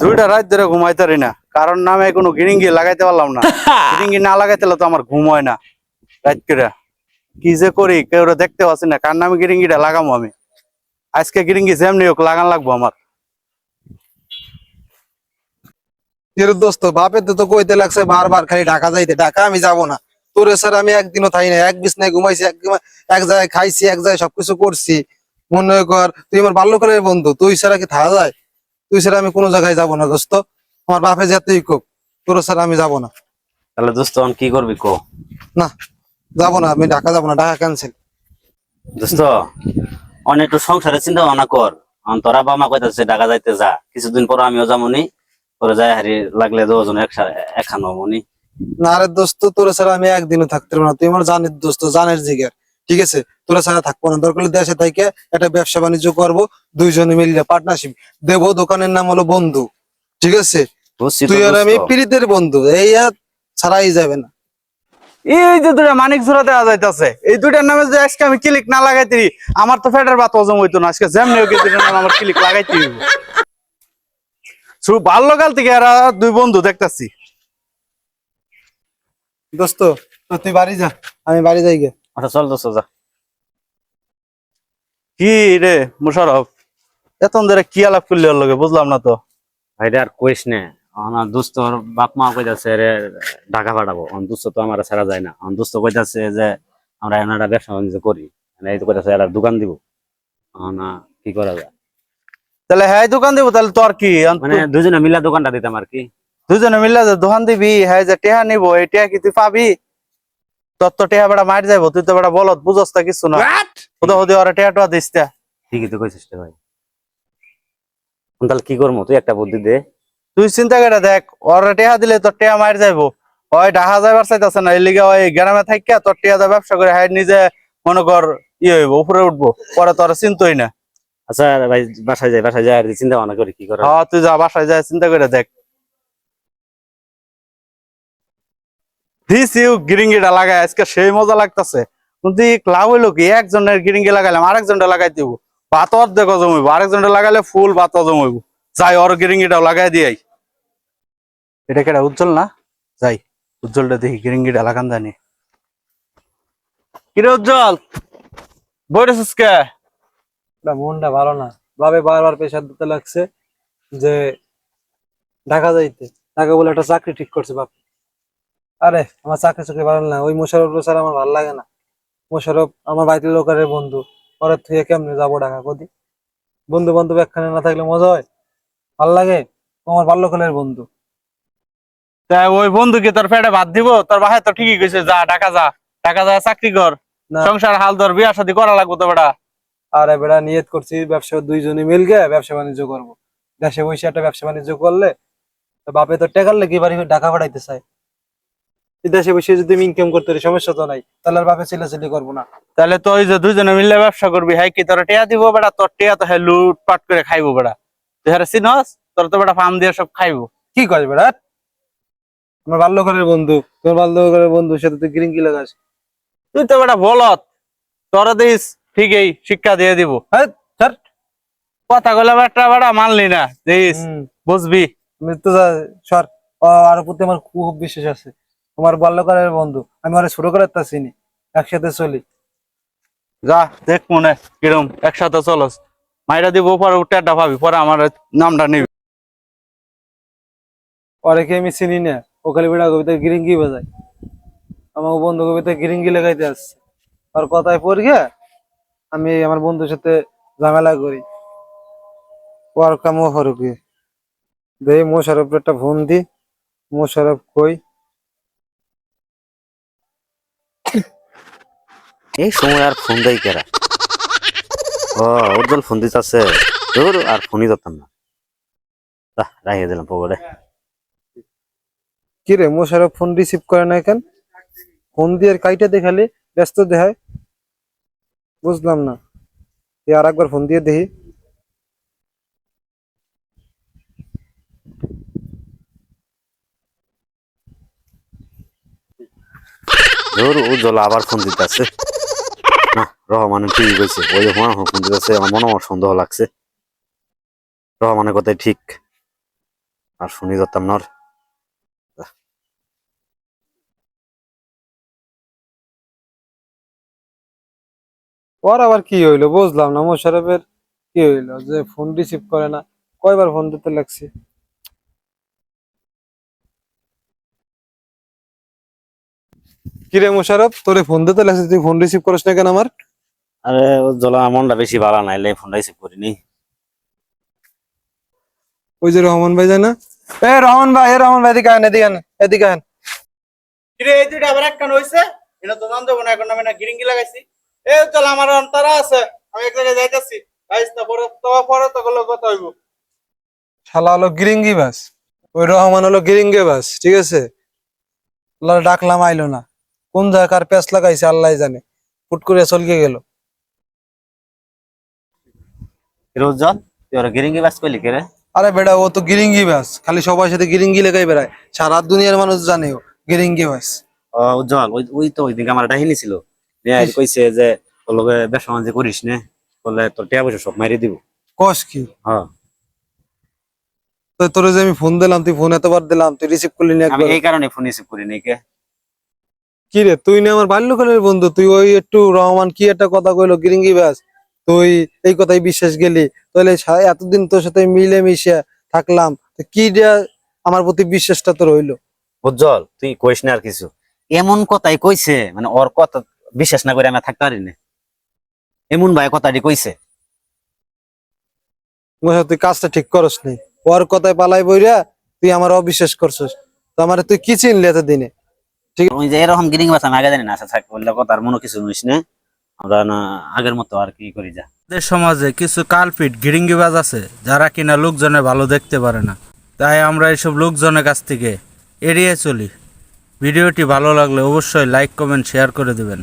দুইটা রাত ধরে ঘুমাইতারি না। কারণ নামে কোনো গিরিঙ্গি লাগাইতে পারলাম না। গিরিঙ্গি না লাগাইতে তো আমার ঘুম হয় না রাত করে। কি যে করি কেউ দেখতে পাচ্ছি না কার নামে গিরিঙ্গিটা লাগামো আমি? আজকে গিরিঙ্গি যেমনি হোক লাগান লাগবো আমার। দোস্ত বাপের তো তো কইতে লাগছে বারবার খালি ঢাকা যাইতে। ঢাকা আমি যাব না। তোর স্যার আমি একদিনও থাই না এক বিছনায় ঘুমাইছি এক এক জায়গায় খাইছি এক জায়গায় সবকিছু করছি। মনে কর তুই আমার বাল্যকালের বন্ধু তুই ছাড়া কি থাকা যায়? তুই ছাড়া আমি কোনো জায়গায় যাব না দোস্ত। আমার বাপে যেতেই কোক তোর স্যার আমি যাব না। তাহলে দোস্ত এখন কি করবি কো? না যাব না আমি ঢাকা যাব না ঢাকা ক্যান্সেল দোস্ত অনেক একটু সংসারের চিন্তা ভাবনা কর তোরা বাবা মা কইতাছে ঢাকা যাইতে যা। কিছুদিন পর আমিও যামনি। পরে যাই হারি লাগলে দুজন একসাথে একখানো মনি না রে দোস্ত তোর ছাড়া আমি একদিনও থাকতে পারব না। তুই আমার জানিস দোস্ত জানের জিগের। ঠিক আছে? তোরা ছাড়া থাকব না। দরকার দেশে থেকে একটা ব্যবসা বাণিজ্য করব দুইজনে মিলে পার্টনারশিপ দেবো দোকানের নাম হলো বন্ধু। ঠিক আছে? তুই আর আমি বন্ধু। এই আর ছাড়াই যাবে না। এই যে দুটা মানিক জোড়া দেওয়া এই দুইটার নামে যে আজকে আমি ক্লিক না লাগাইতে আমার তো ফেটের বাত হজম হইতো না। আজকে যেমনি হোক এই দুইটার নামে আমার ক্লিক লাগাইতে শুধু বাল্যকাল থেকে এরা দুই বন্ধু দেখতাছি। দোস্ত তুই বাড়ি যা আমি বাড়ি যাই গে আচ্ছা চল দোস্ত যা। কি রে মুশারফ? এতন ধরে কি আলাপ করলে ওর লগে? বুঝলাম না তো। ভাইরে আর কইস না আমার দোস্তর বাপ মা কইতাছে রে ঢাকা পাঠাবো। আমার দোস্ত তো আমার ছাড়া যায় না। আমার দোস্ত কইতাছে যে আমরা এনারা ব্যবসা বাণিজ্য করি। মানে এই তো কইতাছে এরা দোকান দিব। না কি করা যায়? তাহলে হ্যাঁ দোকান দিব তাহলে তোর কি? মানে দুজনে মিলা দোকানটা দিতাম আর কি। দুজনে মিলে যে দোকান দিবি হ্যাঁ যে টেহা নিব এই টেহা কি তুই পাবি? তোর তো টেহা বেড়া মার যাইব তুই তো বেড়া বলত বুঝস তা কিছু না। ওদা ওদে ওরা টেহা টোয়া দিস তা। ঠিকই তো কইছিস ভাই। তাহলে কি করব? তুই একটা বুদ্ধি দে। তুই চিন্তা করে দেখ ওরা টেহা দিলে তোর টেহা মার যাইব। ওই ঢাকা যাইবার চাইতেছে না এই লিগে ওই গ্রামে থাকিয়া তোর টেহা দা ব্যবসা করে হ্যাঁ নিজে মনে কর ই হইব উপরে উঠবো পরে তোর চিন্তই না। আচ্ছা ভাই বাসায় যাই বাসায় যাই আর চিন্তা ভাবনা করি কি করা। হ্যাঁ তুই যা বাসায় যা চিন্তা করে দেখ। ইউ গিরিঙ্গিটা লাগাই আজকে সেই মজা লাগতাছে। কিন্তু লাভ হইল কি? একজনের গিরিঙ্গি লাগাইলাম, আরেকজনটা লাগাই দিব। ভাত অর্ধেক জমইব আরেকজনটা লাগাইলে ফুল ভাত জমইব যাই, ওর গিরিঙ্গিটাও লাগাই দিয়াই এটা কেটা উজ্জ্বল না? যাই, উজ্জ্বলটা দেখি গিরিঙ্গিটা লাগান জানি। কিরে উজ্জ্বল, বইরেছিস কে? মনটা ভালো না। বাবে বারবার পেশার দিতে লাগছে যে ঢাকা যাইতে। ঢাকা বলে একটা চাকরি ঠিক করছে বাপ আরে আমার চাকরি চাকরি ভালো না। ওই মোশারফ স্যার আমার ভালো লাগে না। মোশারফ আমার বাড়িতে লোকের বন্ধু। পরের থেকে কেমনে যাব ঢাকা কদি? বন্ধু বান্ধব একখানে না থাকলে মজা হয়? ভালো লাগে? ও আমার বাল্যকালের বন্ধু। তা ওই বন্ধুকে তোর পেটে ভাত দিব? তোর বাসায় তো ঠিকই কইছে যা টাকা যা। টাকা যা চাকরি কর। না। সংসার হাল ধর বিয়া শাদি করা লাগবো তো বেটা। আর বেড়া নিয়ত করছি ব্যবসা দুইজনে মিলগে ব্যবসা বাণিজ্য করব। দেশে বসে একটা ব্যবসা বাণিজ্য করলে তো বাপে তো টেকার লেগে বাড়ি ঢাকা পাঠাইতে চায়। দেশে বসে যদি আমি ইনকাম করতে পারি সমস্যা তো নাই। তাহলে আর বাপে চিল্লাচিল্লি করব না। তাহলে তো ওই যে দুইজনে মিললে ব্যবসা করবি হ্যাঁ কি? তোর টিয়া দিব বেটা তোর টিয়া তো হ্যাঁ লুটপাট করে খাইবো বেটা তুই হ্যাঁ চিনস? তোর তো বেটা ফার্ম দিয়ে সব খাইবো। কি করবে বেড়া? আমার বাল্যকালের বন্ধু তোমার বাল্যকালের বন্ধুর সাথে তুই গ্রিঙ্কি লাগাস তুই তো বেটা বলত। তোর দিস ঠিকই শিক্ষা দিয়ে দিব। হ্যাঁ স্যার কথা কইলে বেটা বেটা মানলি না দিস। বুঝবি। আমি তো যা- সর আর প্রতি আমার খুব বিশ্বাস আছে। তোমার বাল্যকালের বন্ধু। আমি ওরা ছোট করে তা চিনি একসাথে চলি। যা দেখ মনে কিরম একসাথে চলস। মাইরা দিব পরে উঠে ভাবি পরে আমার নামটা নিবি। অনেকে আমি চিনি না? ও খালি বেড়া কবিতা গিরিঙ্গি বাজায়। আমার বন্ধু কবিতা গিরিঙ্গি লাগাইতে আসছে। আর কথায় পড় গিয়া আমি আমার বন্ধুর সাথে ঝামেলা করি। ওর কামও হরকে দেই মোশারফ একটা ফোন দি। মোশারফ কই? এই সময় আর ফোন দেয় কেরা? ও, উজ্জ্বল ফোন দিতেছে। দূর আর ফোনই ধরতাম না। রাখিয়ে দিলাম পকেটে। কি রে মোশারফ ফোন রিসিভ করে না কেন? ফোন দিয়ে কাইটা দেখালে ব্যস্ত দেখায় বুঝলাম না। আর একবার ফোন দিয়ে দেখি। দূর উজ্জ্বল আবার ফোন দিতেছে রহমানের ঠিকই কইছে ওই যে ফোন ফোন দিতেছে আমার মনে আমার সন্দেহ লাগছে। রহমানের কথাই ঠিক। আর শুনি যেতাম না। ওর আবার কি হইল? বুঝলাম না, মোশারফের কি হইল? যে ফোন রিসিভ করে না। কয়বার ফোন দিতে লাগছে? কিরে মোশারফ, তোরে ফোন দিতে লাগছে, তুই ফোন রিসিভ করিস না কেন আমার? আরে জলা মনটা বেশি ভালো নাই লাই ফোনটা রিসিভ করিনি। ওই যে রহমান ভাই যায় না? এ রহমান ভাই এ রহমান ভাই এদিকে আন এদিকে আন এদিকে আন কিরে এই দুইটা আবার একখান হইছে? এটা তো জানতে না এখন আমি না গিরিঙ্গি লাগাইছি। এ চল আমার অন্তরা আছে আমি এক জায়গায় যাইতাছি। গাইস না পরে তো পরে তো গুলো কথা হইব। শালা হলো গিরিঙ্গি বাস ওই রহমান হলো গিরিঙ্গে বাস ঠিক আছে? ডাকলাম আইলো না। কোন জায়গার প্যাঁচ লাগাইছে আল্লাহ জানে। ফুট করে চলকে গেল। রোজন তুই ওরা গিরিঙ্গি বাস করলি কে রে? আরে বেটা ও তো গিরিঙ্গি বাস খালি সবার সাথে গিরিঙ্গি লেগাই বেড়ায়। সারা দুনিয়ার মানুষ জানে ও গিরিঙ্গি বাস ও উজ্জ্বল ওই ওই তো ওইদিকে আমার ডাহিনি ছিল। কইছে যে তোর লগে বাণিজ্য করিস নে বলে তোর টাকা পয়সা সব মারি দিব। কস কি? হ্যাঁ। তো তোরে যে আমি ফোন দিলাম তুই ফোন এতবার দিলাম তুই রিসিভ করলি না আমি এই কারণে ফোন রিসিভ করি নাই কে? কি রে তুই না আমার বাল্যকালের বন্ধু তুই ওই একটু রহমান কি একটা কথা কইলো গিরিঙ্গি বাস তুই এই কথাই বিশ্বাস গেলি? তাহলে এতদিন তোর সাথে মিলে মিশে থাকলাম কি আমার প্রতি বিশ্বাসটা তোর হইল? উজ্জ্বল তুই কইস না আর কিছু। এমন কথাই কইছে মানে ওর কথা বিশ্বাস না করে আমি থাকতে পারি না। এমন ভাই কথাটি কইছে। তুই কাজটা ঠিক করস নি। ওর কথায় পালাই বইরা তুই আমার অবিশ্বাস করছস। তো আমার তুই কি চিনলি এতদিনে? ওই যে এরকম গিরিং বাস আমি আগে জানি না আচ্ছা থাক বললে কথা আর মনে কিছু নিস না। আমরা না আগের মতো আর কি করি যা। আমাদের সমাজে কিছু কালপিট গিরিঙ্গিবাজ আছে, যারা কিনা লোকজনে ভালো দেখতে পারে না। তাই আমরা এইসব লোকজনের কাছ থেকে এড়িয়ে চলি। ভিডিওটি ভালো লাগলে অবশ্যই লাইক কমেন্ট শেয়ার করে দেবেন।